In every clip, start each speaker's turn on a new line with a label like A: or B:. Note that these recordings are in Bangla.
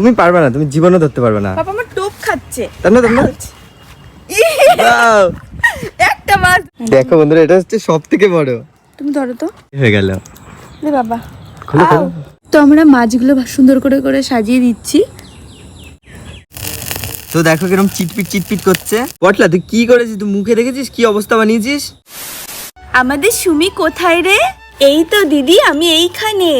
A: তুমি পারবে না তুমি জীবনও ধরতে পারবে না।
B: বাবা আমার টোপ খাচ্ছে।
A: তার না তার না
B: একটা মাছ।
A: দেখো বন্ধুরা এটা হচ্ছে সব থেকে বড়।
B: তুমি ধরো তো।
A: হয়ে গেল?
B: রে বাবা। তো আমরা মাছগুলো সুন্দর করে করে সাজিয়ে দিচ্ছি।
A: তো দেখো কীরকম চিটপিট চিটপিট করছে। পটলা তুই কি করেছিস? তুই মুখে দেখেছিস? কি অবস্থা বানিয়েছিস?
B: আমাদের সুমি কোথায় রে? এই তো দিদি আমি এইখানে।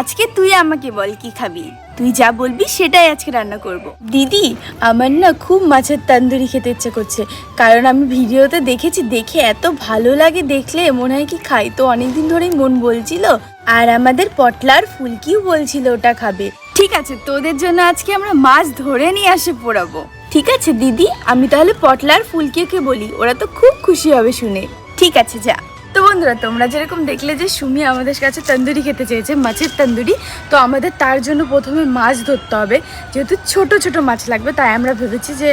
B: আজকে তুই আমাকে বল কি খাবি? তুই যা বলবি সেটাই আজকে রান্না করব। দিদি, আমার না খুব মাছের তান্দুরি খেতে ইচ্ছে করছে। কারণ আমি ভিডিওতে দেখেছি, দেখে এত ভালো লাগে দেখলে মনে হয় কি খাই তো অনেকদিন ধরেই মন বলছিল। আর আমাদের পটলার ফুলকিও বলছিল ওটা খাবে। ঠিক আছে, তোদের জন্য আজকে আমরা মাছ ধরে নিয়ে আসে পোড়াবো। ঠিক আছে, দিদি, আমি তাহলে পটলার ফুলকিকে বলি, ওরা তো খুব খুশি হবে শুনে। ঠিক আছে, যা। তো বন্ধুরা, তোমরা যেরকম দেখলে যে সুমি আমাদের কাছে তন্দুরি খেতে চেয়েছে, মাছের তন্দুরি, তো আমাদের তার জন্য প্রথমে মাছ ধরতে হবে। যেহেতু ছোট ছোট মাছ লাগবে, তাই আমরা ভেবেছি যে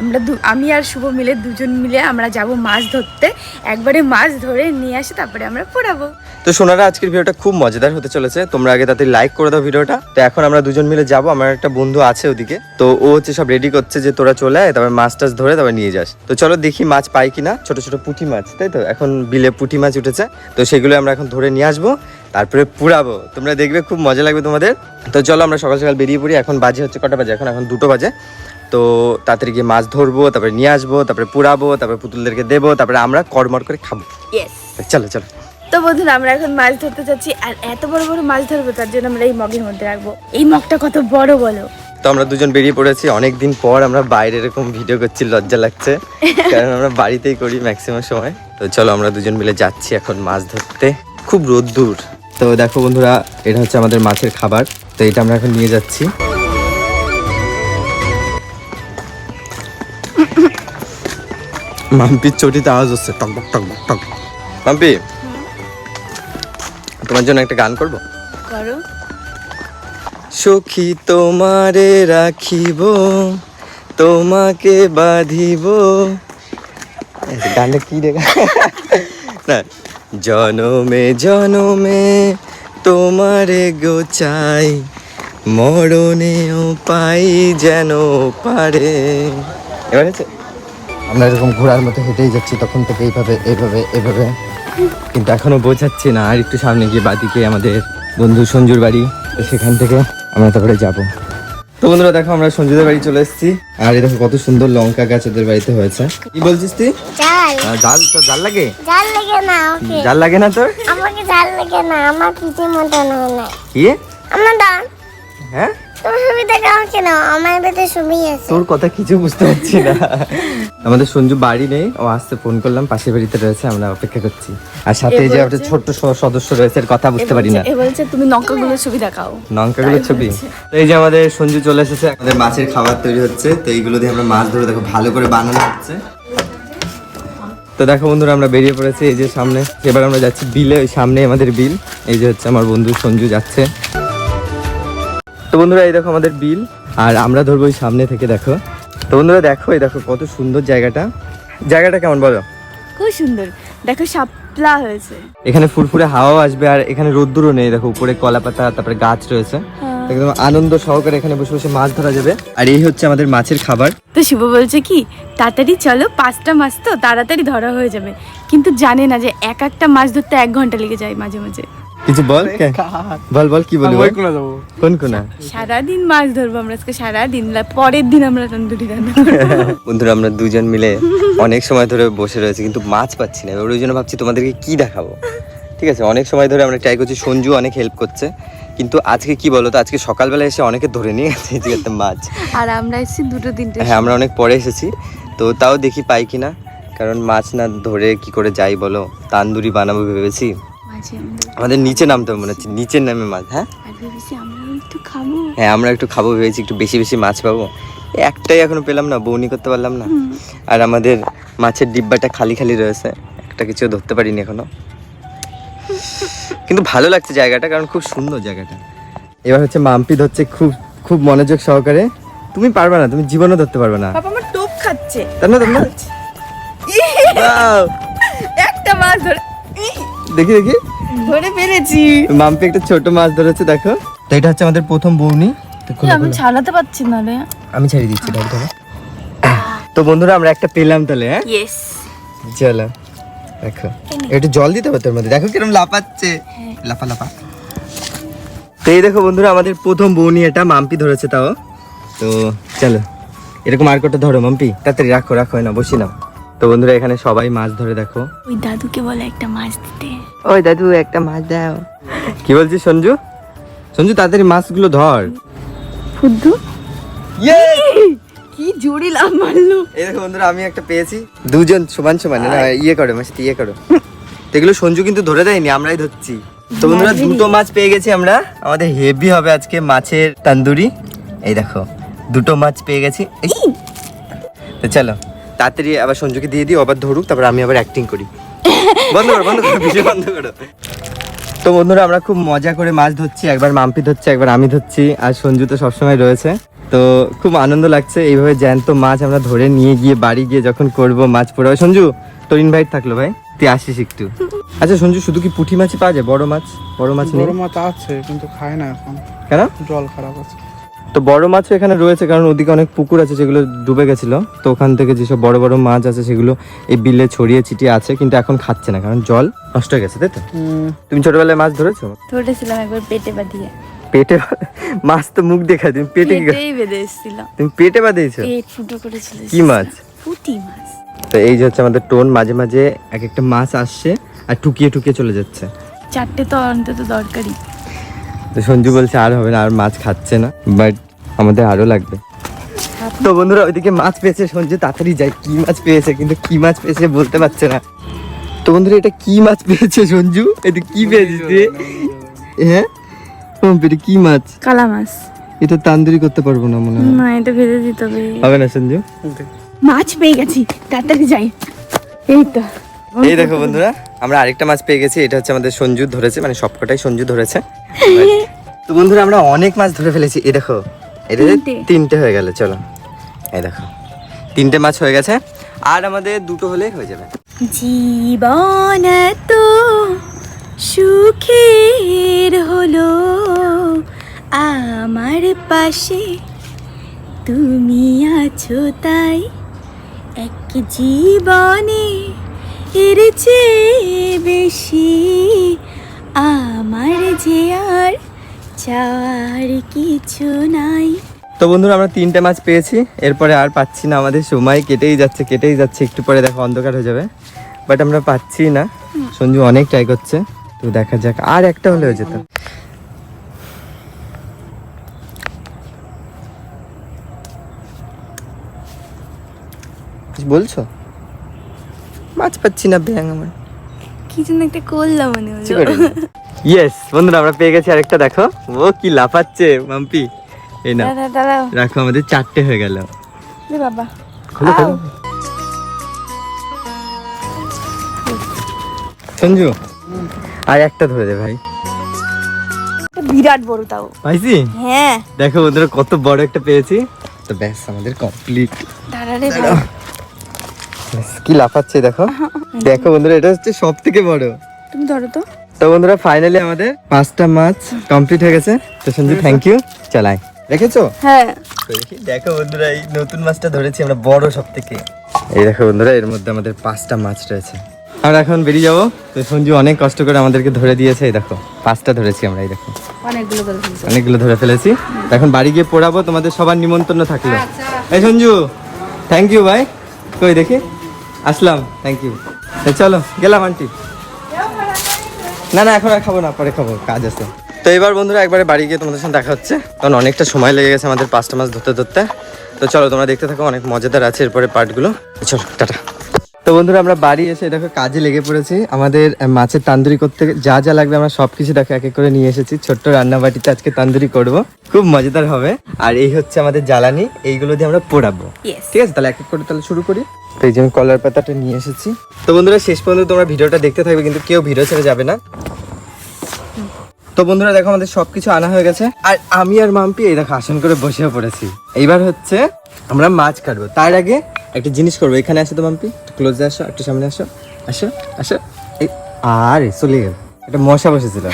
B: আমরা আমি আর শুভ মিলে, দুজন মিলে আমরা যাব মাছ ধরতে। একবারে মাছ ধরে নিয়ে আসি, তারপরে আমরা পোড়াবো।
A: তো সোনারা, আজকের ভিডিওটা খুব মজাদার হতে চলেছে। তোমরা আগে তাতে লাইক করে দাও ভিডিওটা। তো এখন আমরা দুজন মিলে যাব, আমার একটা বন্ধু আছে ওদিকে। তো ও হচ্ছে সব রেডি করছে যে তোরা চলে আয়, তারপর মাছ টাছ ধরে তারপর নিয়ে যাস। তো চলো দেখি মাছ পাই কিনা, ছোট ছোট পুঁটি মাছ, তাই তো? এখন বিলে পুঁটি মাছ উঠেছে। তো সেগুলো আমরা এখন ধরে নিয়ে আসব তারপরে পুরাবো। তোমরা দেখবে খুব মজা লাগবে তোমাদের। তো চলো আমরা সকাল সকাল বেরিয়ে পড়ি। এখন বাজে হচ্ছে কটা বাজে? এখন এখন দুটো বাজে। তো তাড়াতাড়ি গিয়ে মাছ ধরবো তারপরে নিয়ে আসব তারপরে পুরাবো তারপরে পুতুলদেরকে দেবো তারপরে আমরা কড়মড় করে খাব। চলো চলো।
B: তো বন্ধুরা আমরা এখন মাছ ধরতে যাচ্ছি আর এত বড় বড় মাছ ধরবো তার জন্য আমরা এই মগের মধ্যে রাখব। এই মগটা কত বড় বলো?
A: তো আমরা দুজন বেরিয়ে পড়েছি। অনেক দিন পর আমরা বাইরে এরকম ভিডিও করছি লজ্জা লাগছে। কারণ আমরা বাড়িতেই করি ম্যাক্সিমাম সময়। তো চলো আমরা দুজন মিলে যাচ্ছি এখন মাছ ধরতে। খুব রোদ্দুর তো দেখো বন্ধুরা এটা হচ্ছে আমাদের মাছের খাবার। তো এটা আমরা এখন নিয়ে যাচ্ছি। মাম্পির চটিতে আওয়াজ হচ্ছে টক টক টক টক। মাম্পি তোমার জন্য একটা গান করব?
B: করো।
A: সখী তোমারে রাখিব তোমাকে বাঁধিব গানটা কি রে? না জনমে জনমে তোমারে গো চাই মরণেও পাই যেন পারে। এবার আমরা এরকম ঘোড়ার মতো হেঁটেই যাচ্ছি তখন থেকে এইভাবে এইভাবে এইভাবে। কিন্তু এখনও বোঝাচ্ছি না আর একটু সামনে গিয়ে বাদিকে আমাদের বন্ধু সঞ্জুর বাড়ি সেখান থেকে আমরা তারপরে যাব। তো বন্ধুরা দেখো আমরা সঞ্জুদের বাড়ি চলে এসেছি। আর এই দেখো কত সুন্দর লঙ্কা গাছ ওদের বাড়িতে হয়েছে। কি বলছিস তুই?
C: জাল।
A: তো জাল? লাগে?
C: জাল লাগে না ওকে।
A: জাল লাগে না তোর?
C: আমাকে জাল লাগে না আমার পিঠে মতন না।
A: কি?
C: আমার দাও
A: হ্যাঁ?
C: তুমি সুবিধা গাও কেন আমার বেতে সুমি আছে।
A: তোর কথা কিছু বুঝতে পারছি না। আমাদের সঞ্জু বাড়ি নেই। ও আসতে ফোন করলাম পাশের বাড়িতে রয়েছে আমরা অপেক্ষা করছি। আর সাথে যে একটা ছোট্ট সদস্য রয়েছে এর কথা বুঝতে পারি না।
B: এ বলছে তুমি নৌকাগুলো ছবি দেখাও।
A: লঙ্কাগুলোর ছবি। তো এই যে আমাদের সঞ্জু চলে এসেছে আমাদের মাছের খাবার তৈরি হচ্ছে। তো এইগুলো দিয়ে আমরা মাছ ধরে দেখো ভালো করে বানানো হচ্ছে। তো দেখো বন্ধুরা আমরা বেরিয়ে পড়েছি এই যে সামনে। এবার আমরা যাচ্ছি বিলে ওই সামনে আমাদের বিল। এই যে হচ্ছে আমার বন্ধু সঞ্জু যাচ্ছে। তো বন্ধুরা এই দেখো আমাদের বিল। আর আমরা ধরবো ওই সামনে থেকে দেখো। তো বন্ধুরা দেখো এই দেখো কত সুন্দর জায়গাটা। জায়গাটা কেমন বলো?
B: খুব সুন্দর। দেখো শাপলা হয়েছে।
A: এখানে ফুরফুরে হাওয়াও আসবে আর এখানে রোদ্দুরও নেই। দেখো উপরে কলা পাতা তারপরে গাছ রয়েছে। একদম আনন্দ সহকারে এখানে বসে বসে মাছ ধরা যাবে। আর এই হচ্ছে আমাদের মাছের খাবার।
B: তো শিব বলছে কি তাড়াতাড়ি চলো পাঁচটা মাছ তো তাড়াতাড়ি ধরা হয়ে যাবে। কিন্তু জানে না যে এক একটা মাছ ধরতে এক ঘণ্টা লেগে যায় মাঝে মাঝে।
A: কিছু বল? কে? বল বল কি বলবি বল? কোন কোনা?
B: সারাদিন মাছ ধরবো আমরা আজকে সারাদিন। পরের দিন আমরা তন্দুরি রান্না করব।
A: বন্ধুরা আমরা দুজন মিলে অনেক সময় ধরে বসে রয়েছে কিন্তু মাছ পাচ্ছি না। এবার ওই জন্য ভাবছি তোমাদেরকে কি দেখাবো? ঠিক আছে অনেক সময় ধরে আমরা ট্রাই করছি সঞ্জু অনেক হেল্প করছে। কিন্তু আজকে কি বলো তো আজকে সকালবেলা এসে অনেকে ধরে নিয়ে গেছে যে একটা মাছ।
B: আর আমরা এসেছি দুটো তিনটে
A: হ্যাঁ আমরা অনেক পরে এসেছি তো তাও দেখি পাই কিনা। কারণ মাছ না ধরে কি করে যাই বলো? তান্দুরি বানাবো ভেবেছি। আমাদের নিচে নামতে মনে হচ্ছে নিচের নামে মাছ হ্যাঁ?
B: আর ভেবেছি আমরা একটু খাব।
A: হ্যাঁ আমরা একটু খাব ভেবেছি একটু বেশি বেশি মাছ পাবো। একটাই এখনও পেলাম না বৌনি করতে পারলাম না। আর আমাদের মাছের ডিব্বাটা খালি খালি রয়েছে একটা কিছু ধরতে পারিনি এখনও। কিন্তু ভালো লাগছে জায়গাটা কারণ খুব সুন্দর জায়গাটা। এবার হচ্ছে মাম্পি ধরছে খুব খুব মনোযোগ সহকারে। তুমি পারবে না তুমি জীবনও ধরতে পারবে না।
B: বাবা আমার টোপ খাচ্ছে।
A: তার না তার না
B: একটা মাছ ধরে
A: দেখি দেখি।
B: ধরে ফেলেছি।
A: মাম্পি একটা ছোট মাছ ধরেছে দেখো। তো এটা হচ্ছে আমাদের প্রথম বৌনি।
B: আমি। ছাড়াতে পারছি না রে।
A: আমি ছেড়ে দিচ্ছি দাও তোমার তো বন্ধুরা আমরা একটা পেলাম তাহলে হ্যাঁ?
B: ইয়েস
A: চলো দেখো। একটু জল দিতে হবে তোর মধ্যে। দেখো কিরম লাফাচ্ছে। লাফা লাফা। তো এই দেখো বন্ধুরা আমাদের প্রথম বৌনি এটা মাম্পি ধরেছে তাও। তো চলো এরকম আর কটা ধরো মাম্পি। তাড়াতাড়ি রাখো রাখো না বসি নাও। তো বন্ধুরা এখানে সবাই মাছ ধরে দেখো।
B: ওই দাদুকে বলে একটা মাছ দিতে।
A: ওই দাদু একটা মাছ দাও। কি বলছিস সঞ্জু? সঞ্জু তাড়াতাড়ি মাছগুলো ধর।
B: ফুদ্দু?
A: ইয়ে!
B: কি জোরে লাভ মারলো।
A: এই দেখো বন্ধুরা আমি একটা পেয়েছি। দুজন সমান সমান না ইয়ে করো মাছ ইয়ে করো। এগুলো সঞ্জু কিন্তু ধরে দেয়নি আমরাই ধরছি। তো বন্ধুরা দুটো মাছ পেয়ে গেছি আমরা। আমাদের হেভি হবে আজকে মাছের তান্দুরি। এই দেখো দুটো মাছ পেয়ে গেছি। তো চলো। তাড়াতাড়ি আবার সঞ্জুকে দিয়ে দিই আবার ধরুক তারপর আমি আবার অ্যাক্টিং করি। বন্ধ করো বন্ধ করো ভিডিও বন্ধ করো। তো বন্ধুরা আমরা খুব মজা করে মাছ ধরছি একবার মাম্পি ধরছে একবার আমি ধরছি আর সঞ্জু তো সবসময় রয়েছে। তো খুব আনন্দ লাগছে এইভাবে জ্যান্ত মাছ আমরা ধরে নিয়ে গিয়ে বাড়ি গিয়ে যখন করব মাছ পোড়া সঞ্জু তোর ইনভাইট থাকল ভাই তুই আসিস একটু। আচ্ছা সঞ্জু শুধু কি পুঁটি মাছই পাওয়া যায়? বড় মাছ? বড় মাছ
D: বড় মাছ আছে কিন্তু খায় না এখন।
A: কেন?
D: জল খারাপ আছে।
A: তো বড় মাছও এখানে রয়েছে কারণ ওদিকে অনেক পুকুর আছে যেগুলো ডুবে গেছিল। তো ওখান থেকে যেসব বড় বড় মাছ আছে সেগুলো এই বিলে ছড়িয়ে ছিটিয়ে আছে কিন্তু এখন খাচ্ছে না কারণ জল নষ্ট হয়ে গেছে তাই তো? তুমি ছোটবেলায় মাছ ধরেছো?
B: ধরেছিলাম একবার পেটে বাঁধিয়ে।
A: পেটে মাছ তো মুখ দেখা তুমি পেটে কি তুমি পেটে বাঁধিয়েছো কি মাছ?
B: পুঁটি মাছ।
A: তো এই যে হচ্ছে আমাদের টোন মাঝে মাঝে এক একটা মাছ আসছে আর টুকিয়ে টুকিয়ে চলে যাচ্ছে।
B: চারটে তো অন্তত দরকারি
A: তো সঞ্জু বলছে আর হবে না আর মাছ খাচ্ছে না বাট আমাদের আরও লাগবে। তো বন্ধুরা ওইদিকে মাছ পেয়েছে সঞ্জু তাড়াতাড়ি যায় কি মাছ পেয়েছে কিন্তু কি মাছ পেয়েছে বলতে পারছে না। তো বন্ধুরা এটা কি মাছ পেয়েছে সঞ্জু? এটা কি পেয়েছিস তুই? হ্যাঁ? ও, এটা কি মাছ?
B: কালা মাছ।
A: এটা তান্দুরি করতে পারব না মনে হয়।
B: না এটা ভেজে দিতে হবে।
A: হবে না সঞ্জু?
B: মাছ পেয়ে গেছি তাড়াতাড়ি যাই। এই তো।
A: এই দেখো বন্ধুরা আমরা আরেকটা মাছ পেয়ে গেছি এটা হচ্ছে আমাদের সঞ্জু ধরেছে মানে সবকটাই সঞ্জু ধরেছে। তো বন্ধুরা আমরা অনেক মাছ ধরে ফেলেছি এই দেখো এটা
B: তিনটে।
A: হয়ে গেল চলো। এই দেখো তিনটে মাছ হয়ে গেছে আর আমাদের দুটো হলেই হয়ে যাবে।
B: জীবন তো সুখের হলো আমার পাশে তুমি আছো তাই এক জীবনে এর চেয়ে বেশি আমার যে আর চার কিছু নাই।
A: তো বন্ধুরা আমরা তিনটে মাছ পেয়েছি। এরপরে আর পাচ্ছি না আমাদের সময় কেটেই যাচ্ছে কেটেই যাচ্ছে। একটু পরে দেখো অন্ধকার হয়ে যাবে। বাট আমরা পাচ্ছি না। সঞ্জু অনেক ট্রাই করছে তো দেখা যাক আর একটা হলে হয়ে যেত। বলছো? মাছ পাচ্ছি না ব্যাং আমার।
B: কি যেন একটা করলাম মনে হলো?
A: ইয়েস বন্ধুরা আমরা পেয়ে গেছি আরেকটা দেখো। ও কি লাফাচ্ছে মাম্পি। এই না রাখো আমাদের চারটে হয়ে গেল।
B: বাবা।
A: খোলো খোলো। সঞ্জু আর একটা ধরে দে ভাই।
B: বিরাট বড় তাও।
A: পাইছি?
B: হ্যাঁ।
A: দেখো বন্ধুরা কত বড় একটা পেয়েছি। তো ব্যাস আমাদের কমপ্লিট
B: দাঁড়া রে
A: কি লাফাচ্ছে দেখো। দেখো বন্ধুরা এটা হচ্ছে সব থেকে বড়।
B: তুমি ধরো তো।
A: তো বন্ধুরা ফাইনালি আমাদের পাঁচটা মাছ কমপ্লিট হয়ে গেছে। তো সঞ্জু থ্যাংক ইউ চালাই রেখেছো
B: হ্যাঁ।
A: দেখো বন্ধুরা এই নতুন মাছটা ধরেছি আমরা বড় সব থেকে এই দেখো বন্ধুরা এর মধ্যে আমাদের পাঁচটা মাছ রয়েছে। আমরা এখন বেরিয়ে যাব। তো সঞ্জু অনেক কষ্ট করে আমাদেরকে ধরে দিয়েছে এই দেখো। পাঁচটা ধরেছি আমরা এই দেখো।
B: অনেকগুলো
A: অনেকগুলো ধরে ফেলেছি। এখন বাড়ি গিয়ে পোড়াবো তোমাদের সবার নিমন্ত্রণ থাকল। এই সঞ্জু থ্যাংক ইউ ভাই কই দেখি। আসলাম থ্যাংক ইউ চলো গেলাম আন্টি না না এখন আর খাব না পরে খাব কাজ আছে। তো এবার বন্ধুরা একবারে বাড়ি গিয়ে তোমাদের সাথে দেখা হচ্ছে। কারণ অনেকটা সময় লেগে গেছে আমাদের পাঁচটা মাছ ধরতে ধরতে। তো চলো তোমরা দেখতে থাকো অনেক মজাদার আছে এরপরে পার্টগুলো। চলো টাটা। তো বন্ধুরা আমরা বাড়ি এসে দেখো কাজে লেগে পড়েছি। আমাদের মাছের তান্দুরি করতে যা যা লাগবে আমরা সব কিছু দেখো এক এক করে নিয়ে এসেছি। ছোট্ট রান্না বাটিতে আজকে তান্দুরি করব। খুব মজাদার হবে। আর এই হচ্ছে আমাদের জ্বালানি এইগুলো দিয়ে আমরা পোড়াবো। ঠিক আছে তাহলে এক এক করে তাহলে শুরু করি। তো এই যে আমি কলার পাতাটা নিয়ে এসেছি। তো বন্ধুরা, শেষ পর্যন্ত তোমরা ভিডিওটা দেখতে থাকবে, কিন্তু কেউ ভিডিও ছেড়ে যাবে না। তো বন্ধুরা, দেখো আমাদের সবকিছু আনা হয়ে গেছে। আর আমি আর মাম্পি, এই দেখো, আসন করে বসেও পড়েছি। এইবার হচ্ছে আমরা মাছ কাটবো। তার আগে একটা জিনিস করব। এখানে আসো তো মাম্পি ক্লোজে আসো, একটু সামনে আসো। আসো আসো। এই, আরে, চলে গেল। একটা মশা বসেছিল।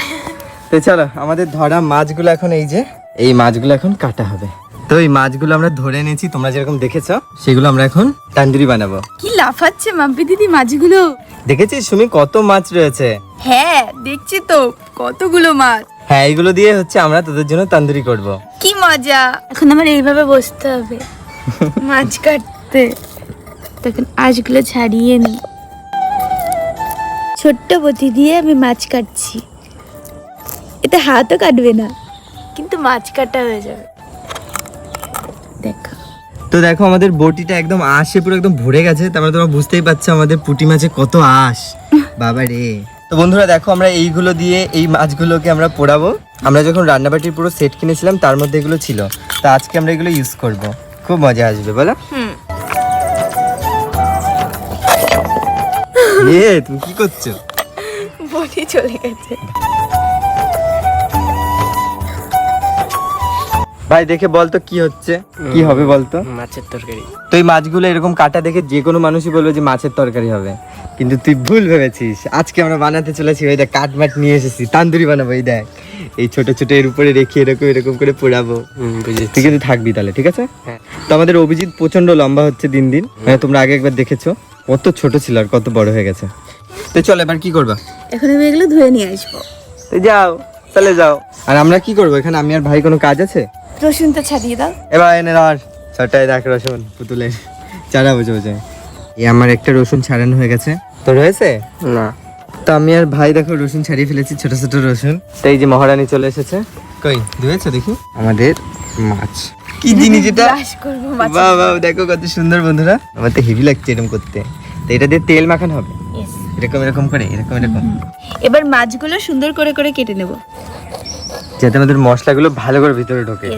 A: তো চলো, আমাদের ধরা মাছগুলো এখন এই যে, এই মাছগুলো এখন কাটা হবে। তো এই মাছগুলো আমরা ধরে এনেছি তোমরা যেরকম দেখেছ সেগুলো আমরা এখন তান্দুরি বানাবো।
B: কি লাফাচ্ছে মাম্পি দিদি মাছগুলো?
A: দেখেছিস সুমি কত মাছ রয়েছে?
B: হ্যাঁ দেখছি তো কতগুলো মাছ।
A: হ্যাঁ এগুলো দিয়ে হচ্ছে আমরা তোদের জন্য তান্দুরি করব।
B: কি মজা। এখন আমার এইভাবে বসতে হবে মাছ কাটতে। তখন আঁশগুলো ছাড়িয়ে নি ছোট্ট বটি দিয়ে আমি মাছ কাটছি। এতে হাতও কাটবে না কিন্তু মাছ কাটা হয়ে যাবে।
A: তো দেখো আমাদের বটিটা একদম আশে পুরো একদম ভরে গেছে তারপরে তোমরা বুঝতেই পারছ আমাদের পুঁটি মাছে কত আশ। বাবা রে। তো বন্ধুরা দেখো আমরা এইগুলো দিয়ে এই মাছগুলোকে আমরা পোড়াবো। আমরা যখন রান্নাবাটির পুরো সেট কিনেছিলাম তার মধ্যে এগুলো ছিল। তো আজকে আমরা এগুলো ইউজ করব। খুব মজা আসবে বলো। এ তুমি কি করছ?
B: বটি চলে গেছে।
A: ভাই দেখে বলতো কি হচ্ছে? কি হবে বলতো?
E: মাছের তরকারি।
A: তো এই মাছগুলো এরকম কাটা দেখে যে কোনো মানুষই বলবে যে মাছের তরকারি হবে। কিন্তু তুই ভুল ভেবেছিস। আজকে আমরা বানাতে চলেছি ওই দেখ কাঠ মাঠ নিয়ে এসেছি। তান্দুরি বানাবো এই দেখ। এই ছোট ছোট এর উপরে রেখে এরকম এরকম করে পোড়াবো। তুই কিন্তু থাকবি তাহলে ঠিক আছে?
E: হ্যাঁ।
A: তো আমাদের অভিজিৎ প্রচণ্ড লম্বা হচ্ছে দিন দিন। হ্যাঁ তোমরা আগে একবার দেখেছ। কত ছোট ছিল আর কত বড় হয়ে গেছে। তো চল এবার কি করবা?
B: এখন আমি এগুলো ধুয়ে নিয়ে আসব।
A: তো যাও তাহলে যাও। আর আমরা কি করব? এখানে আমি আর ভাই কোনো কাজ আছে?
B: রসুনটা ছাড়িয়ে দাও।
A: এবার এনে আর ছটায় দেখ রসুন পুতুলের। চারা বুঝে বুঝে। এই আমার একটা রসুন ছাড়ানো হয়ে গেছে। তোর হয়েছে
E: না।
A: তো আমি আর ভাই দেখো রসুন ছাড়িয়ে ফেলেছি ছোট ছোট রসুন। তো এই যে মহারানী চলে এসেছে। কই? ধুয়েছে দেখি? আমাদের মাছ। কি জিনিস এটা?
B: করব মাছ
A: বাহ বাহ দেখো কত সুন্দর বন্ধুরা। আমার তো হেভি লাগছে এরকম করতে। তো এটা দিয়ে তেল মাখানো হবে? এরকম এরকম করে এরকম এরকম।
B: এবার মাছগুলো সুন্দর করে করে কেটে নেব।
A: যাতে আমাদের মশলাগুলো ভালো করে ভিতরে ঢোকে।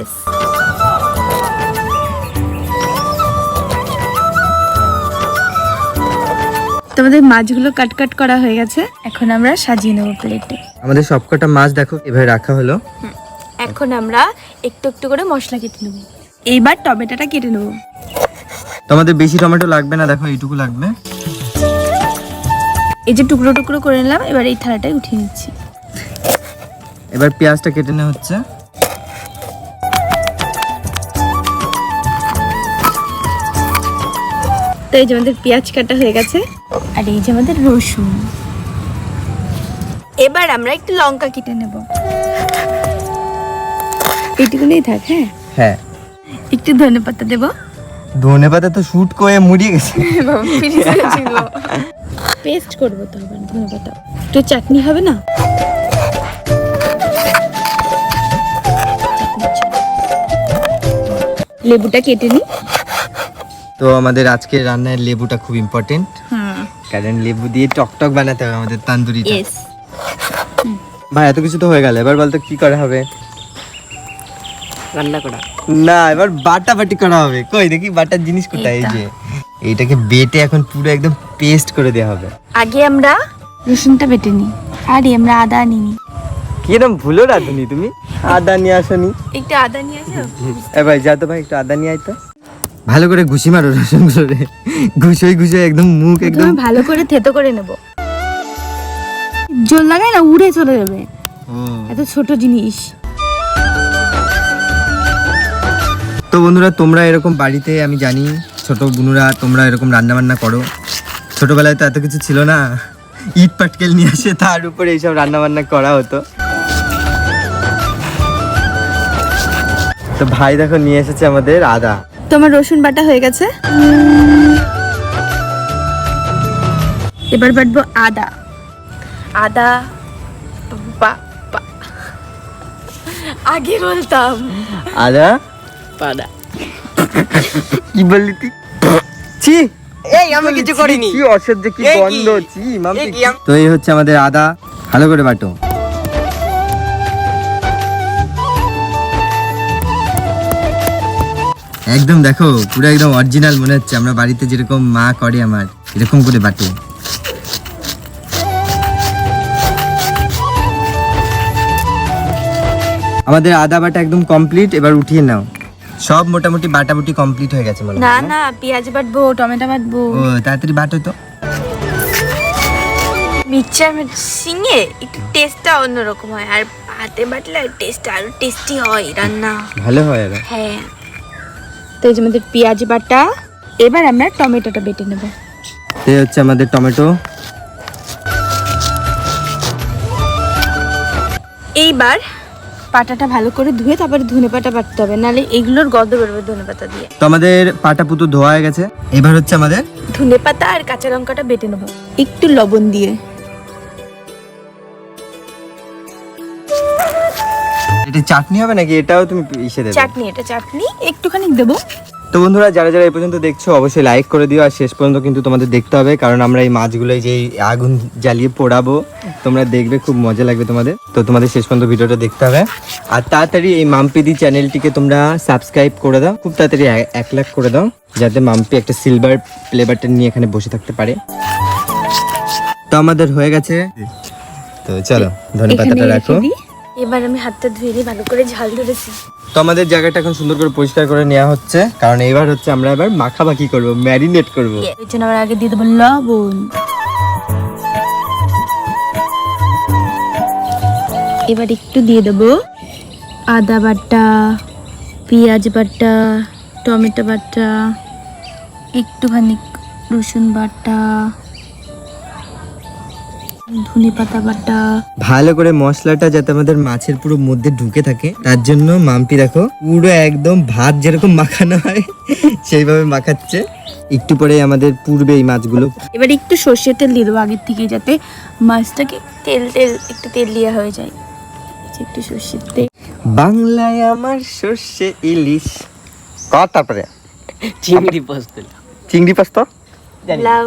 B: তোমাদের মাছগুলো কাট কাট করা হয়ে গেছে এখন আমরা সাজিয়ে নেব প্লেটে
A: আমাদের সবকটা মাছ দেখো এভাবে রাখা হলো।
B: এখন আমরা একটু একটু করে মশলা কেটে নেব। এইবার টমেটোটা কেটে নেব।
A: তোমাদের বেশি টমেটো লাগবে না দেখো এইটুকু লাগবে।
B: এই যে টুকরো টুকরো করে নিলাম এবার এই থালাটায় উঠিয়ে নিচ্ছি।
A: এবার পেঁয়াজটা কেটে নেওয়া হচ্ছে।
B: তো এই যে আমাদের পেঁয়াজ কাটা হয়ে গেছে আর এই যে আমাদের রসুন। এবার আমরা একটু লঙ্কা কেটে নেব। এইটুকুনেই থাক হ্যাঁ?
A: হ্যাঁ।
B: একটু ধনে পাতা দেবো।
A: ধনে পাতা তো শুট করে মুড়িয়ে গেছে।
B: পেস্ট করব তো আবার ধনে পাতা। একটু চাটনি হবে না? লেবুটা কেটে নি
A: তো আমাদের আজকে রান্নায় লেবুটা খুব ইম্পর্টেন্ট
B: হুম
A: কারণ লেবু দিয়ে টকটক বানাতে হবে আমাদের তান্দুরিটা।
B: ইয়েস
A: ভাই এত কিছু তো হয়ে গেল। এবার বলতো কি করা হবে?
E: রান্না করা।
A: না এবার বাটা বাটি করা হবে। কই দেখি বাটার জিনিস কোথায়? এই যে এইটাকে বেটে এখন পুরো একদম পেস্ট করে দেওয়া হবে।
B: আগে আমরা রসুনটা বেটে নিই। আরে আমরা আদা নিই।
A: কি এরকম ভুলো রাঁধুনি তুমি? আদা নিয়ে আসনি।
B: একটু আদা নিয়ে আসো।
A: এ ভাই যা তো ভাই একটু আদা নিয়ে আয় তো। ভালো করে ঘুষি মারো রসুনগুলো রে ঘুষোই ঘুষোই একদম মুখ একদম
B: ভালো করে থেতো করে নেব। জল লাগাই না উড়ে চলে যাবে। এত ছোট জিনিস।
A: তো বন্ধুরা তোমরা এরকম বাড়িতে আমি জানি ছোট বুনুরা তোমরা এরকম রান্না বান্না করো। ছোটবেলায় তো এত কিছু ছিল না। ইট পাটকেল নিয়ে আসে তার উপরে এইসব রান্না বান্না করা হতো। তো ভাই দেখো নিয়ে এসেছে আমাদের আদা।
B: তোমার রসুন বাটা হয়ে গেছে? এবার বাটবো আদা। আদা আগে বলতাম।
A: আদা?
E: পাদা
A: কি বললি তুই? ছি।
E: এই আমি কিছু করিনি।
A: কি অসহ্য কি? গন্ধ? ছি
E: আম-
A: তো এই হচ্ছে আমাদের আদা। ভালো করে বাটো। একদম দেখো পুরো একদম অরিজিনাল মনে হচ্ছে। আমরা বাড়িতে যেরকম মা করে আমার এরকম করে বাটে। আমাদের আদা বাটা একদম কমপ্লিট এবার উঠিয়ে নাও। সব মোটামুটি বাটাবুটি কমপ্লিট হয়ে গেছে মনে হয়
B: না না? পেঁয়াজ বাটবো টমেটো বাটবো।
A: ও তাড়াতাড়ি বাটো তো।
B: মিক্সচার সিঙে একটু টেস্টটা অন্যরকম হয় আর হাতে বাটলে টেস্টটা আরও টেস্টি হয় রান্না।
A: ভালো হয় আর
B: হ্যাঁ। তো এই যে আমাদের পেঁয়াজ বাটা এবার আমরা টমেটোটা বেটে নেব।
A: এই হচ্ছে আমাদের টমেটো।
B: এইবার পাটাটা ভালো করে ধুয়ে তারপরে ধনে পাতা বাটতে হবে নাহলে এগুলোর গন্ধ বেরোবে ধনে পাতা দিয়ে।
A: তো আমাদের পাটা পুতো ধোয়া হয়ে গেছে। এবার হচ্ছে আমাদের
B: ধনে পাতা আর কাঁচা লঙ্কাটা বেটে নেব। একটু লবণ দিয়ে।
A: এটা চাটনি হবে নাকি? এটাও তুমি ইসে দেবে?
B: চাটনি এটা চাটনি। একটুখানি দেবো।
A: তো বন্ধুরা যারা যারা এই পর্যন্ত দেখছ অবশ্যই লাইক করে দিও আর শেষ পর্যন্ত কিন্তু তোমাদের দেখতে হবে কারণ আমরা এই মাছগুলো যে আগুন জ্বালিয়ে পোড়াবো তোমরা দেখবে খুব মজা লাগবে তোমাদের। তো তোমাদের শেষ পর্যন্ত ভিডিওটা দেখতে হবে। আর তাড়াতাড়ি এই মাম্পিদি চ্যানেলটিকে তোমরা সাবস্ক্রাইব করে দাও খুব তাড়াতাড়ি এক লাখ করে দাও যাতে মাম্পি একটা সিলভার প্লে বাটন নিয়ে এখানে বসে থাকতে পারে। তো আমাদের হয়ে গেছে। তো চলো ধনে পাতাটা রাখো।
B: এবার আমি হাতটা ধুয়ে দিই ভালো করে ঝাল ধরেছি।
A: তো আমাদের জায়গাটা এখন সুন্দর করে পরিষ্কার করে নেওয়া হচ্ছে। কারণ এবার হচ্ছে আমরা এবার মাখামাখি করব ম্যারিনেট করব।
B: এর জন্য আমরা আগে দিয়ে দেবো লবণ। এবার একটু দিয়ে দেবো আদা বাটা পেঁয়াজ বাটা টমেটো বাটা একটুখানি রসুন বাটা ধনে পাতা বাটা।
A: ভালো করে মশলাটা যাতে আমাদের মাছের পুরো মধ্যে ঢুকে থাকে তার জন্য মাম্পি দেখো পুরো একদম ভাত যেরকম মাখানো হয় সেইভাবে মাখাচ্ছে। একটু পরে আমাদের পূর্বে এই মাছগুলো।
B: এবার একটু সর্ষের তেল দিয়ে দেবো আগের থেকে যাতে মাছটাকে তেল তেল একটু তেল দেওয়া হয়ে যায়। একটু সর্ষের তেল।
A: বাংলায় আমার সর্ষে ইলিশ। কর তারপরে?
E: চিংড়ি পোস্ত।
A: চিংড়ি পাস্তা?
B: লাউ।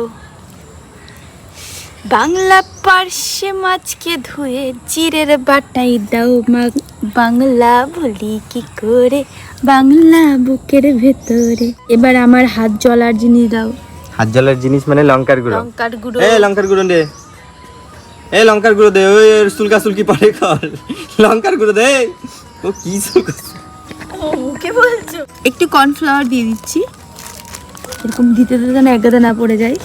B: বাংলা পার্শ্বে মাছকে ধুয়ে জিরের বাটাই দাও মা। বাংলা বলি কি করে? বাংলা বুকের ভেতরে। এবার আমার হাত জলার জিনিস দাও।
A: হাত জলার জিনিস মানে লঙ্কার গুঁড়ো।
B: লঙ্কার গুঁড়ো।
A: এ লঙ্কার গুঁড়ো দে। এ লঙ্কার গুঁড়ো দে ওই সুলকা সুলকি পরে কর। লঙ্কার গুঁড়ো দে। ও কি সুলকা
B: মুখে বলছো? একটু কর্নফ্লাওয়ার দিয়ে দিচ্ছি। এরকম দিতে দিতে যেন এক গাদা না পড়ে যায়।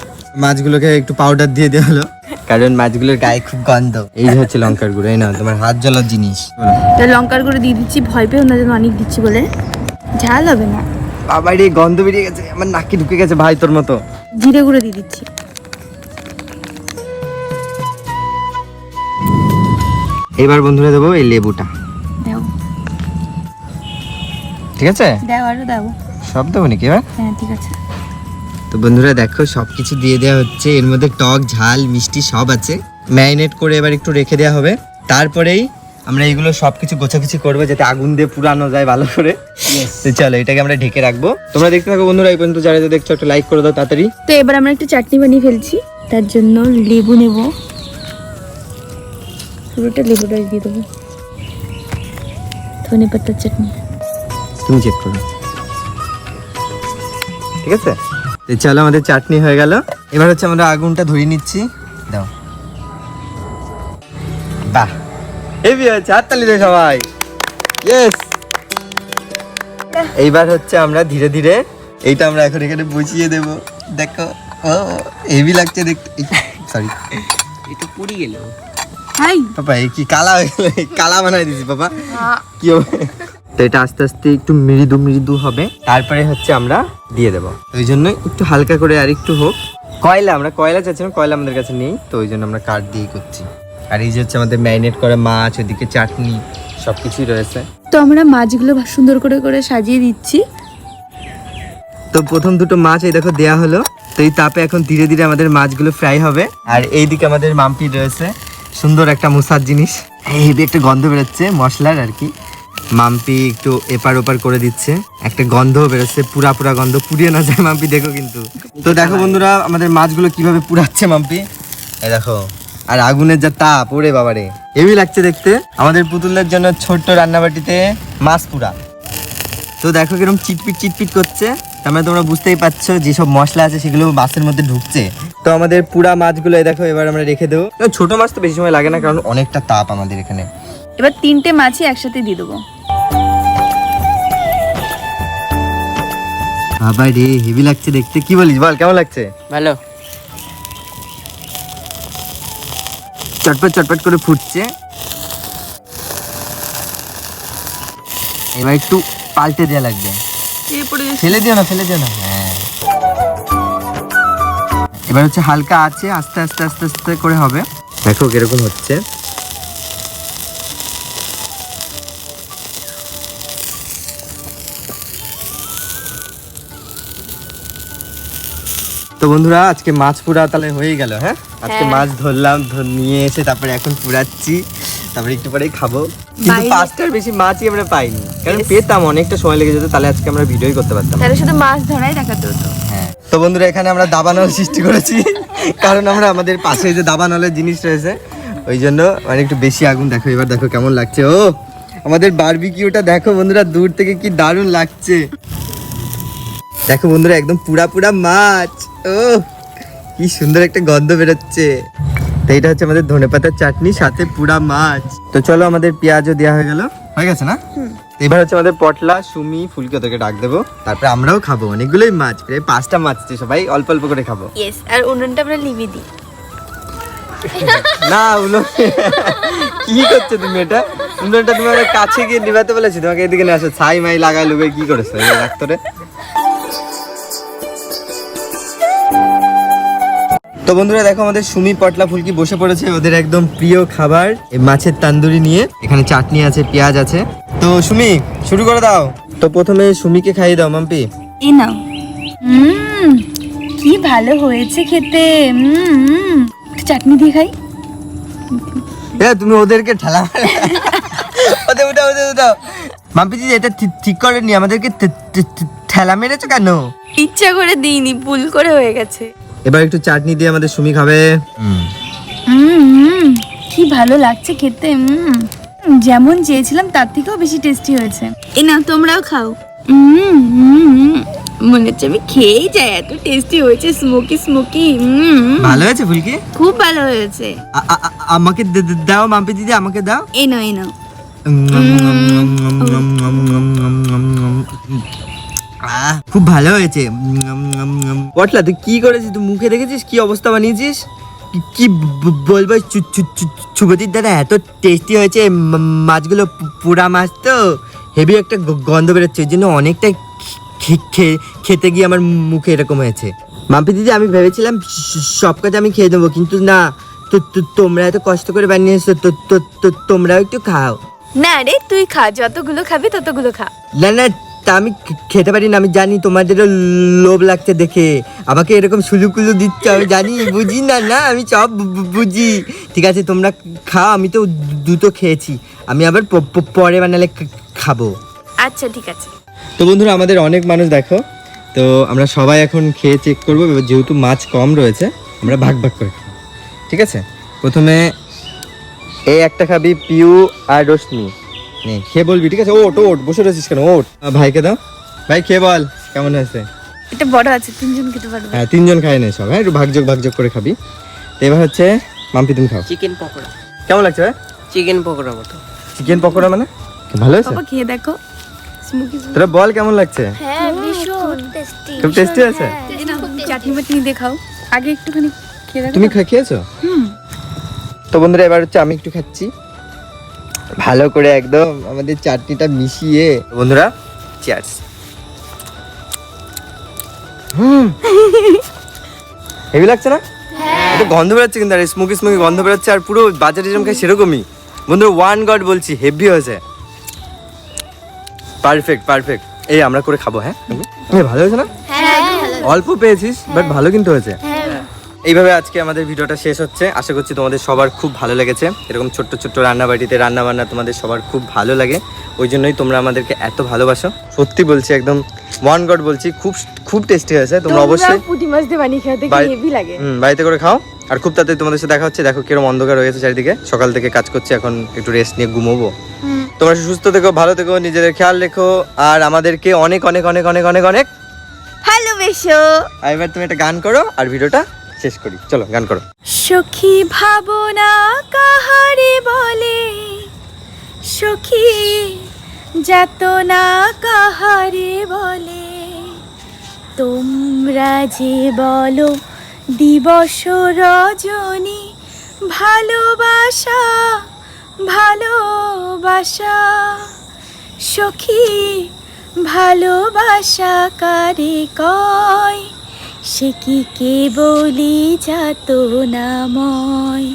A: মাছগুলোকে একটু পাউডার দিয়ে দেওয়া হলো। কারণ মাছগুলোর গায়ে খুব গন্ধ। এই যে হচ্ছে লঙ্কার গুঁড়ো এই না তোমার হাত জ্বলার জিনিস।
B: তো লঙ্কার গুঁড়ো দিয়ে দিচ্ছি ভয় পেও না যেন অনেক দিচ্ছি বলে। ঝাল হবে না।
A: বাবার এই গন্ধ বেরিয়ে গেছে আমার নাকি ঢুকে গেছে ভাই তোর মতো।
B: জিরে গুঁড়ো দিয়ে দিচ্ছি।
A: এবার বন্ধুরা দেবো এই লেবুটা।
B: দাও।
A: ঠিক আছে?
B: দাও আরও দাও।
A: সব দেবো নাকি এবার?
B: হ্যাঁ ঠিক আছে।
A: তো বন্ধুরা দেখো সব কিছু দিয়ে দেওয়া হচ্ছে। এর মধ্যে টক ঝাল মিষ্টি সব আছে। ম্যারিনেট করে এবার একটু রেখে দেওয়া হবে। তারপরেই আমরা এগুলো সব কিছু গোছাগুছি করব যাতে আগুন দিয়ে পুরানো যায় ভালো করে। তো চলো এটাকে আমরা ঢেকে রাখব। তোমরা দেখতে থাকো বন্ধুরা এই পর্যন্ত যারা যারা দেখছ একটা লাইক করে দাও তাড়াতাড়ি।
B: তো এবার আমরা একটু চাটনি বানিয়ে ফেলছি। তার জন্য লেবু নেব। পুরোটা লেবুটা দিয়ে দেবো। ধনে পাতার চাটনি।
A: তুমি চেক করো। ঠিক আছে? তো চলো আমাদের চাটনি হয়ে গেল। এবার হচ্ছে আমরা আগুনটা ধরিয়ে নিচ্ছি। দাও। বাহ। হেভি হয়েছে হাততালি দে সবাই। ইয়েস এইবার হচ্ছে আমরা ধীরে ধীরে এইটা আমরা এখন এখানে বসিয়ে দেব। দেখো ও হেভি লাগছে দেখতে। সরি
E: এটা পুরি গেল।
B: হাই।
A: পাপা এই কি কালা হয়ে গেলো? কালা বানাই দিছি পাপা। কি হবে? তো এটা আস্তে আস্তে একটু মৃদু মৃদু হবে। তারপরে হচ্ছে আমরা দিয়ে দেবো। ওই জন্য একটু হালকা করে আর একটু হোক। কয়লা আমরা কয়লা চাচ্ছিলাম কয়লা আমাদের কাছে নেই। তো ওই জন্য আমরা কাঠ দিয়ে করছি। আর এই যে হচ্ছে আমাদের ম্যারিনেট করা মাছ ওইদিকে চাটনি সব কিছুই রয়েছে।
B: তো আমরা মাছগুলো সুন্দর করে করে সাজিয়ে দিচ্ছি।
A: তো প্রথম দুটো মাছ এই দেখো দেয়া হলো। তো এই তাপে এখন ধীরে ধীরে আমাদের মাছগুলো ফ্রাই হবে। আর এইদিকে আমাদের মাম্পি রয়েছে। সুন্দর একটা মুসার জিনিস। এই একটা গন্ধ বেরোচ্ছে মশলার আর কি। মাম্পি একটু এপার ওপার করে দিচ্ছে। একটা গন্ধ বেরোচ্ছে, পুরা পুরা গন্ধ। পুড়িয়ে না যায় মাম্পি, দেখো কিন্তু। তো দেখো বন্ধুরা, আমাদের মাছগুলো কীভাবে পুড়াচ্ছে মাম্পি। দেখো, আর আগুনের যা তাপ, ওরে বাবারে। হেভি লাগছে দেখতে। আমাদের পুতুলের জন্য ছোট্ট রান্নাবাটিতে মাছ পুরা। তো দেখো কীরকম চিটপিট চিটপিট করছে। তার মানে তোমরা বুঝতেই পারছ যেসব মশলা আছে সেগুলো মাছের মধ্যে ঢুকছে। তো আমাদের পুরা মাছগুলো দেখো, এবার আমরা রেখে দেবো। ছোট মাছ তো বেশি সময় লাগে না, কারণ অনেকটা তাপ আমাদের এখানে।
B: এবার তিনটে মাছই একসাথে দিয়ে দেবো।
A: বাবা রে হেভি লাগছে দেখতে। কি বলিস বল কেমন লাগছে?
E: ভালো।
A: চটপট চটপট করে ফুটছে। এবার একটু পাল্টে দেওয়া লাগবে। ফেলে দিও না ফেলে দিও না। হ্যাঁ। এবার হচ্ছে হালকা আছে আস্তে আস্তে আস্তে আস্তে করে হবে। দেখো কীরকম হচ্ছে। তো বন্ধুরা আজকে মাছ পুরা তাহলে হয়ে গেল হ্যাঁ? আজকে মাছ ধরলাম ধর নিয়ে এসে তারপরে এখন পুরাচ্ছি। তারপরে একটু পরেই খাব। কিন্তু পাঁচটার বেশি মাছই আমরা পাইনি। কারণ পেতাম অনেকটা সময় লেগে যেত তাহলে আজকে আমরা ভিডিওই করতে পারতাম
B: তাহলে শুধু মাছ ধরাই দেখাতে হতো
A: হ্যাঁ। তো বন্ধুরা এখানে আমরা দাবানল সৃষ্টি করেছি। কারণ আমরা আমাদের পাশে যে দাবানলের জিনিস রয়েছে ওই জন্য মানে একটু বেশি আগুন দেখো এবার দেখো কেমন লাগছে। ও আমাদের বারবিকিউটা দেখো বন্ধুরা দূর থেকে কি দারুণ লাগছে। দেখো বন্ধুরা একদম পুরা পুরা মাছ। ও কি সুন্দর একটা গন্ধ বেরোচ্ছে। তো এটা হচ্ছে আমাদের ধনেপাতার চাটনি সাথে পুরা মাছ। তো চলো আমাদের পেঁয়াজও দেওয়া হয়ে গেল। হয়ে গেছে না? এবার হচ্ছে আমাদের পটলা সুমি ফুলকে তোকে ডাক দেবো। তারপরে আমরাও খাব। অনেকগুলোই মাছ প্রায় পাঁচটা মাছ আছে সবাই। অল্প অল্প করে খাব।
B: ইয়েস আর উনুনটা আমরা লিভি দিই।
A: না উলো কি করছ তুমি এটা? উনুনটা তুমি আমার কাছে গিয়ে নিভাতে বলেছি। তোমাকে এদিকে নিয়ে আসো। ছাই মাই লাগাই লুবে কি করেছ? ডাক্তারে। তো বন্ধুরা দেখো আমাদের সুমি পটলা ফুলকি বসে পড়েছে। ওদের একদম প্রিয় খাবার মাছের তান্দুরি নিয়ে। এখানে চাটনি আছে পেঁয়াজ আছে। তো সুমি শুরু করে দাও। তো প্রথমে সুমিকে খাইয়ে দাও মাম্পি।
B: এই নাও। হুম কি ভালো হয়েছে খেতে। হুম চাটনি দিয়ে খাই।
A: এ তুমি ওদেরকে ঠেলা ওদের উঠাও ওদের উঠাও মাম্পি দিদি এটা ঠিক- করেনি। আমাদেরকে ঠেলা মেরেছো কেন?
B: ইচ্ছা করে দিইনি ভুল করে হয়ে গেছে।
A: এবার একটু চাটনি দিয়ে আমাদের সুমি খাবে
B: হুম হুম, কি ভালো লাগছে খেতে যেমন চেয়েছিলাম তার থেকেও বেশি টেস্টি হয়েছে এ না তোমরাও খাও হুম হুম, হুম। মনে হচ্ছে আমি খেয়েই যাই এত টেস্টি হয়েছে স্মোকি স্মোকি হুম
A: ভালো হয়েছে ফুলকি
B: খুব ভালো হয়েছে
A: আমাকে দাও মাম্পি দিদি আমাকে দাও
B: এই নাও এই নাও
A: আহ, খুব ভালো হয়েছে। পটলা তুই কি করেছিস? তুই মুখে দেখেছিস? কি অবস্থা বানিয়েছিস? কি- বলব সুগতির দাদা এত টেস্টি হয়েছে মাছগুলো পু- পুরা মাছ তো। হেভি একটা গন্ধ বেরোচ্ছে ওই জন্য অনেকটা খেতে গিয়ে আমার মুখে এরকম হয়েছে। মাম্পি দিদি আমি ভেবেছিলাম সব কাজ আমি খেয়ে দেবো কিন্তু না। তো তো- তোমরা এত কষ্ট করে বানিয়েছো তো- তোমরাও একটু খাও।
B: না রে তুই খা যতগুলো খাবি ততগুলো খা।
A: না না তা আমি খেতে পারি না আমি জানি তোমাদেরও লোভ লাগছে দেখে। আমাকে এরকম সুলুকুলু দিচ্ছে আমি জানি বুঝি না না আমি সব বুঝি। ঠিক আছে তোমরা খাও আমি তো দুটো খেয়েছি। আমি আবার পরে বানালে খাব।
B: আচ্ছা ঠিক আছে।
A: তো বন্ধুরা আমাদের অনেক মানুষ দেখো তো আমরা সবাই এখন খেয়ে চেক করব এবার যেহেতু মাছ কম রয়েছে আমরা ভাগ ভাগ করে ঠিক আছে? প্রথমে এই একটা খাবি পিউ আর রশ্মি। নে খেয়ে বলবি ঠিক আছে? ওট ওট বসে রয়েছিস কেন? ওট ভাইকে দাও। ভাই খেয়ে বল কেমন হয়েছে?
B: এটা বড় আছে তিনজন খেতে পারবে।
A: হ্যাঁ তিনজন খাই নে সব হ্যাঁ একটু ভাগযোগ ভাগযোগ করে খাবি। তো এবার হচ্ছে মাম্পি তুমি খাও।
E: চিকেন পকোড়া।
A: কেমন লাগছে ভাই?
E: চিকেন পকোড়া মতো।
A: চিকেন পকোড়া মানে? ভালো হয়েছে?
B: বাবা খেয়ে দেখো।
A: তোরা বল কেমন লাগছে?
C: হ্যাঁ ভীষণ। টেস্টি
A: খুব টেস্টি আছে?
B: চাটনি বাটনি দিয়ে খাও। আগে একটুখানি খেয়ে দেখো।
A: তুমি খা- খেয়েছো? তো বন্ধুরা এবার হচ্ছে আমি একটু খাচ্ছি। ভালো করে একদম আমাদের চাটনিটা মিশিয়ে। বন্ধুরা চিয়ার্স হুম। হেভি লাগছে না? এটা গন্ধ বেরোচ্ছে কিন্তু আর স্মোকি স্মোকি গন্ধ বেরোচ্ছে আর পুরো বাজারে যেরকম খাই সেরকমই। বন্ধুরা ওয়ান গড বলছি হেভি হয়েছে। পারফেক্ট পারফেক্ট এই আমরা করে খাব হ্যাঁ? এ, ভালো হয়েছে না? অল্প পেয়েছিস বাট ভালো কিন্তু হয়েছে। এইভাবে আজকে আমাদের ভিডিওটা শেষ হচ্ছে। আশা করছি তোমাদের সবার খুব ভালো লেগেছে। এরকম ছোট্ট ছোট্ট রান্নাবাড়িতে রান্না বান্না তোমাদের সবার খুব ভালো লাগে। ওই জন্যই তোমরা আমাদেরকে এত ভালোবাসো। সত্যি বলছি একদম ওয়ান গড বলছি খুব খুব টেস্টি হয়েছে। তোমরা অবশ্যই
B: পুঁটি মাছ দিয়ে বানিয়ে খেতে হেভি লাগে।
A: হুম, বাড়িতে করে খাও। আর খুব তাড়াতাড়ি তোমাদের সাথে দেখা হচ্ছে। দেখো কীরকম অন্ধকার হয়ে গেছে চারিদিকে। সকাল থেকে কাজ করছি এখন একটু রেস্ট নিয়ে ঘুমোবো। তোমরা সুস্থ থেকো ভালো থেকো নিজেদের খেয়াল রেখো। আর আমাদেরকে অনেক অনেক অনেক অনেক অনেক অনেক
B: ভালোবেসো।
A: আর এবার তুমি একটা গান করো আর ভিডিওটা শেষ করি। চলো, গান করো।
B: সখী ভাবনা কাহারে বলে? সখী যাতনা কাহারে বলে? তোমরা যে বলো দিবস রজনী, ভালোবাসা ভালোবাসা? সখী ভালোবাসা কারে কয়? সে কি কে বলি যাত নাময়?